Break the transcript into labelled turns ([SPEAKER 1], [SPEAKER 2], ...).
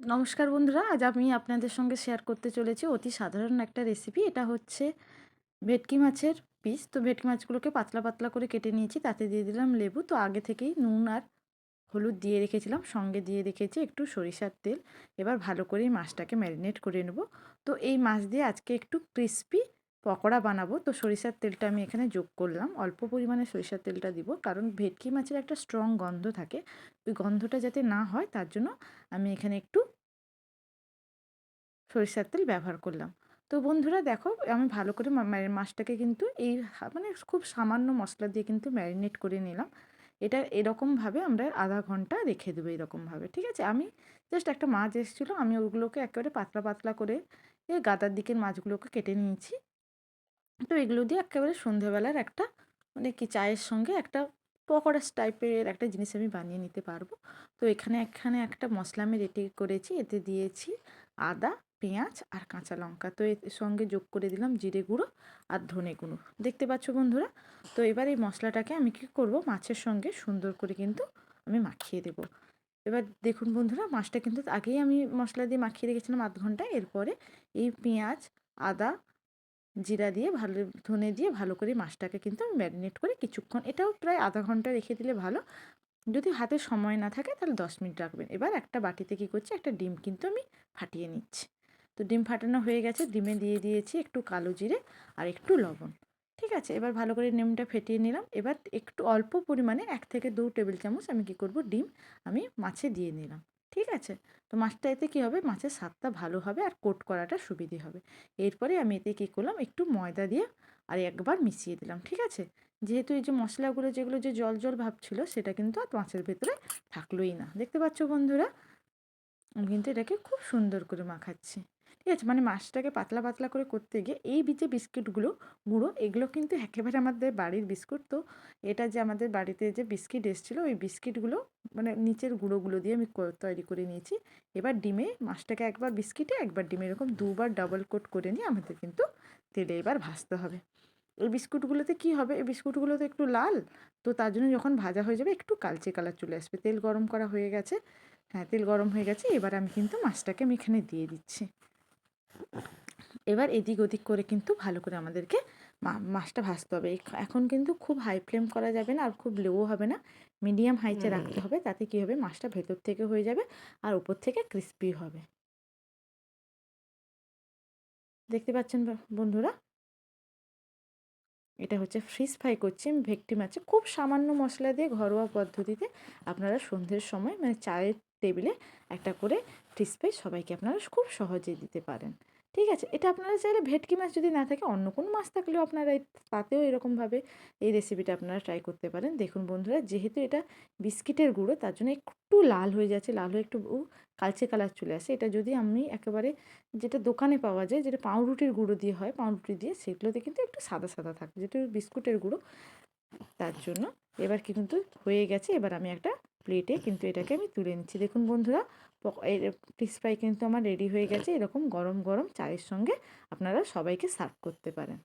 [SPEAKER 1] নমস্কার বন্ধুরা, আজ আমি আপনাদের সঙ্গে শেয়ার করতে চলেছি অতি সাধারণ একটা রেসিপি এটা হচ্ছে ভেটকি মাছের পিস তো ভেটকি মাছগুলোকে পাতলা পাতলা করে কেটে নিয়েছি, তাতে দিয়ে দিলাম লেবু। তো আগে থেকেই নুন আর হলুদ দিয়ে রেখেছিলাম, সঙ্গে দিয়ে রেখেছি একটু সরিষার তেল। এবার ভালো করে মাছটাকে ম্যারিনেট করে নেব। তো এই মাছ দিয়ে আজকে একটু ক্রিস্পি পকোড়া বানাবো। তো সরিষার তেলটা আমি এখানে যোগ করলাম। অল্প পরিমাণে সরিষার তেলটা দিব। কারণ ভেটকি মাছের একটা স্ট্রং গন্ধ থাকে। ওই গন্ধটা যাতে না হয়, তার জন্য আমি এখানে একটু সরিষার তেল ব্যবহার করলাম। তো বন্ধুরা, দেখো, আমি ভালো করে মাছটাকে কিন্তু এই মানে খুব সামান্য মশলা দিয়ে কিন্তু ম্যারিনেট করে নিলাম। এটা এরকমভাবে আমরা আধা ঘণ্টা রেখে দেবো এরকমভাবে, ঠিক আছে? আমি জাস্ট একটা মাছ এসেছিল, আমি ওগুলোকে একেবারে পাতলা পাতলা করে গাদার দিকের মাছগুলোকে কেটে নিয়েছি। তো এগুলো দিয়ে একেবারে সন্ধেবেলার একটা মানে কি চায়ের সঙ্গে একটা পকোড়া টাইপের একটা জিনিস আমি বানিয়ে নিতে পারব। তো এখানে এখানে একটা মশলা আমি রেডি করেছি, এতে দিয়েছি আদা, পেঁয়াজ আর কাঁচা লঙ্কা। তো এর সঙ্গে যোগ করে দিলাম জিরে গুঁড়ো আর ধনে গুঁড়ো। দেখতে পাচ্ছ বন্ধুরা? তো এবার এই মশলাটাকে আমি কী করব? মাছের সঙ্গে সুন্দর করে কিন্তু আমি মাখিয়ে দেবো। এবার দেখুন বন্ধুরা, মাছটা কিন্তু আগেই আমি মশলা দিয়ে মাখিয়ে রেখেছিলাম আধ ঘণ্টা। এরপরে এই পেঁয়াজ, আদা জিরা দিয়ে ভালো, ধনে দিয়ে ভালো করে মাছটাকে কিন্তু আমি ম্যারিনেট করে কিছুক্ষণ, এটাও প্রায় আধা ঘণ্টা রেখে দিলে ভালো। যদি হাতে সময় না থাকে তাহলে দশ মিনিট রাখবেন। এবার একটা বাটিতে কী করছি, একটা ডিম কিন্তু আমি ফাটিয়ে নিচ্ছি। তো ডিম ফাটানো হয়ে গেছে, ডিমে দিয়ে দিয়েছি একটু কালো জিরে আর একটু লবণ, ঠিক আছে? এবার ভালো করে ডিমটা ফেটিয়ে নিলাম। এবার একটু অল্প পরিমাণে এক থেকে দু টেবিল চামচ আমি কি করব, ডিম আমি মাছে দিয়ে নিলাম। ঠিক আছে? তো মাছটা এতে কী হবে? মাছের স্বাদটা ভালো হবে আর কোট করাটা সুবিধে হবে। এরপরে আমি এতে কী করলাম? একটু ময়দা দিয়ে আর একবার মিশিয়ে দিলাম, ঠিক আছে? যেহেতু এই যে মশলাগুলো, যেগুলো যে জল জল ভাব ছিল, সেটা কিন্তু আর মাছের ভেতরে থাকলোই না। দেখতে পাচ্ছ বন্ধুরা? আমি কিন্তু এটাকে খুব সুন্দর করে মাখাচ্ছি। ঠিক আছে? মানে মাছটাকে পাতলা পাতলা করে করতে গিয়ে এই যে বিস্কিটগুলো গুঁড়ো এগুলো কিন্তু একেবারে আমাদের বাড়ির বিস্কুট। তো এটা যে আমাদের বাড়িতে যে বিস্কিট এসেছিল, ওই বিস্কিটগুলো মানে নিচের গুঁড়োগুলো দিয়ে আমি তৈরি করে নিয়েছি। এবার ডিমে মাছটাকে একবার বিস্কিটে, একবার ডিমে এরকম দুবার ডাবল কোট করে নিয়ে আমাদের কিন্তু তেলে এবার ভাজতে হবে। এই বিস্কুটগুলোতে কি হবে? এই বিস্কুটগুলোতে একটু লাল, তো তার জন্য যখন ভাজা হয়ে যাবে একটু কালচে কালার চলে আসবে। তেল গরম করা হয়ে গেছে। হ্যাঁ তেল গরম হয়ে গেছে। এবার আমি কিন্তু মাছটাকে আমি এখানে দিয়ে দিচ্ছি। এবার এদিক ওদিক করে কিন্তু ভালো করে আমাদেরকে মাছটা ভাজতে হবে। এখন কিন্তু খুব হাই ফ্লেম করা যাবে না আর খুব লোও হবে না। মিডিয়াম হাইচে রাখতে হবে তাতে কী হবে? মাছটা ভেতর থেকে হয়ে যাবে আর উপর থেকে ক্রিস্পি হবে। দেখতে পাচ্ছেন বন্ধুরা? এটা হচ্ছে ফ্রিজ ফ্রাই করছি আমি ভেটকি মাছে। খুব সামান্য মশলা দিয়ে ঘরোয়া পদ্ধতিতে আপনারা সন্ধ্যের সময় মানে চায়ের টেবিলে একটা করে ফ্রাই সবাইকে আপনারা খুব সহজে দিতে পারেন। ঠিক আছে? এটা আপনারা চাইলে ভেটকি মাছ যদি না থাকে, অন্য কোনো মাছ থাকলেও আপনারা তাতেও এরকমভাবে এই রেসিপিটা আপনারা ট্রাই করতে পারেন। দেখুন বন্ধুরা, যেহেতু এটা বিস্কিটের গুঁড়ো, তার জন্য একটু লাল হয়ে যাচ্ছে, লাল হয়ে একটু কালচে কালার চলে আসে। এটা যদি আমি একেবারে যেটা দোকানে পাওয়া যায়, যেটা পাউরুটির গুঁড়ো দিয়ে হয়, পাউরুটি দিয়ে, সেগুলোতে কিন্তু একটু সাদা সাদা থাকে যেটা বিস্কুটের গুঁড়ো, তার জন্য এবার কিন্তু হয়ে গেছে। এবার আমি একটা প্লেটে কিন্তু এটাকে আমি তুলে নিচ্ছি। দেখুন বন্ধুরা ফিস ফ্রাই কিন্তু আমার রেডি হয়ে গেছে। এরকম গরম গরম চায়ের সঙ্গে আপনারা সবাইকে সার্ভ করতে পারেন।